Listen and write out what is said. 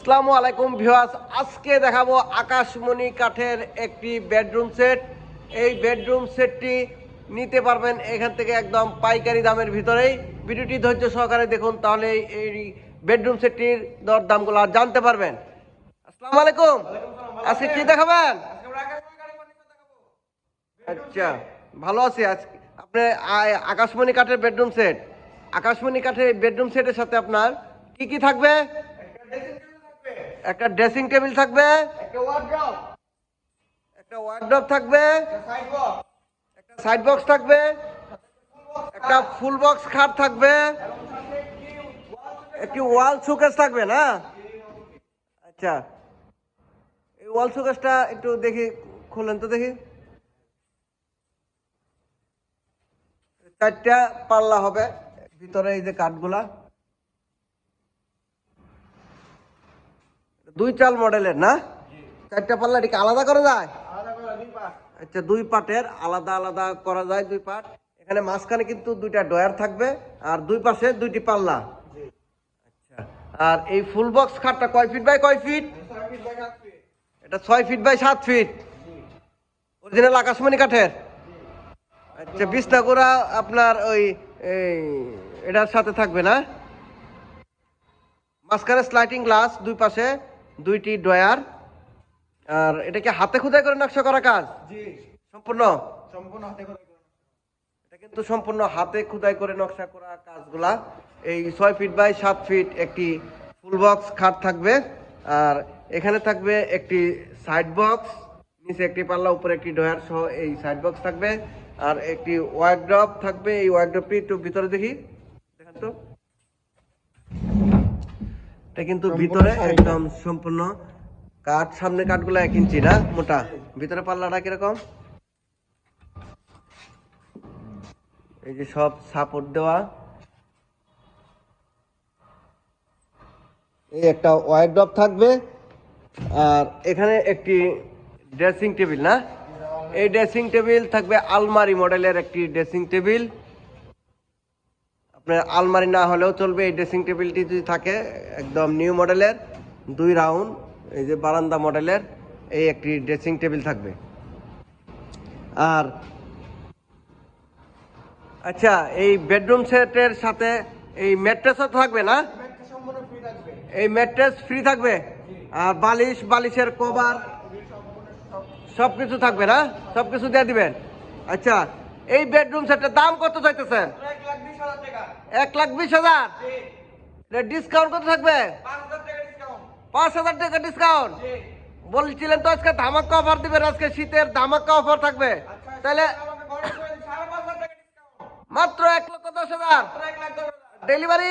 আসসালামু আলাইকুম ভিউয়ার্স, আজকে দেখাবো আকাশমণি কাঠের একটি বেডরুম সেট এই বেডরুম সেটটি নিতে পারবেন এখান থেকে একদম পাইকারি দামের ভিতরেই। ভিডিওটি ধৈর্য সহকারে দেখুন, তাহলে এই বেডরুম সেটটির দর দামগুলো জানতে পারবেন। আসসালামু আলাইকুম। আজকে কি দেখাবেন? আচ্ছা ভালো আছি আজকে আপনি আকাশমণি কাঠের বেডরুম সেট আকাশমণি কাঠের বেডরুম সেটের সাথে আপনার কি কি থাকবে? একটা ড্রেসিং টেবিল থাকবে। একটা ওয়ার্ডরোব থাকবে। একটা সাইড বক্স থাকবে। একটা ফুল বক্স খাট থাকবে। একটি ওয়াল শোকেস থাকবে না? আচ্ছা। এই ওয়াল শোকেসটা একটু দেখি খুলেন তো দেখি। চারটা পাল্লা হবে। ভিতরে এই যে কাঠগুলা। দুই চাল মডেলের না? চারটা পাল্লা এটিকে আলাদা করা যায়? আচ্ছা দুই পাটের আলাদা আলাদা করা যায় দুই পাট। এখানে মাঝখানে কিন্তু দুইটা ডয়ার থাকবে আর দুই পাশে দুইটি পাল্লা। আচ্ছা আর এই ফুল বক্স খাটটা কয় ফিট বাই কয় ফিট? এটা ছয় ফিট বাই সাত ফিট। অরিজিনাল আকাশমণি কাঠের? আচ্ছা বিছনাগুড়া আপনার ওই এটার সাথে থাকবে না? মাঝখানে স্লাইটিং গ্লাস দুই পাশে দুইটি ডয়ার আর এটা কি হাতে খুদাই করে নকশা করা কাজ? জি। সম্পূর্ণ? সম্পূর্ণ হাতে। এটা কিন্তু সম্পূর্ণ হাতে খুদাই করে নকশা করা কাজগুলা। এই ছয় ফিট বাই সাত ফিট একটি ফুল বক্স খাট থাকবে। আর এখানে থাকবে একটি সাইড বক্স নিচে একটি পাল্লা উপরে একটি ডয়ার সহ এই সাইড বক্স থাকবে। আর একটি ওয়ার্ড্রপ থাকবে। এই ওয়ার্ড্রপটি একটু ভিতরে দেখি দেখেন তো এটা কিন্তু ভিতরে একদম সম্পূর্ণ কাঠ সামনে কাঠগুলো এক ইঞ্চি না? মোটা। ভিতরে পাল্লাটা কীরকম? এই যে সব সাপোর্ট দেওয়া। এই একটা ওয়াইড ড্রপ থাকবে। আর এখানে একটি ড্রেসিং টেবিল না? এই ড্রেসিং টেবিল থাকবে আলমারি মডেলের একটি ড্রেসিং টেবিল আপনার আলমারি না হলেও চলবে, এই ড্রেসিং টেবিলটি যদি থাকে, একদম নিউ মডেলের দুই রাউন্ড এই যে বারান্দা মডেলের এই একটি ড্রেসিং টেবিল থাকবে। আর আচ্ছা এই বেডরুম সেটের সাথে এই ম্যাট্রেসও থাকবে না? এই ম্যাট্রেস ফ্রি থাকবে? আর বালিশ, বালিশের কভার সব কিছু থাকবে না? সব কিছু দিয়ে দিবেন। আচ্ছা এই বেডরুম সেটের দাম কত চাইতেছেন? এক লাখ বিশ হাজার ডিসকাউন্ট কত থাকবে? পাঁচ হাজার টাকা ডিসকাউন্ট বলছিলেন তো আজকে ধামাকা অফার দিবেন আজকে শীতের ধামাকা অফার থাকবে। আচ্ছা তাহলে মাত্র এক লক্ষ দশ হাজার। ডেলিভারি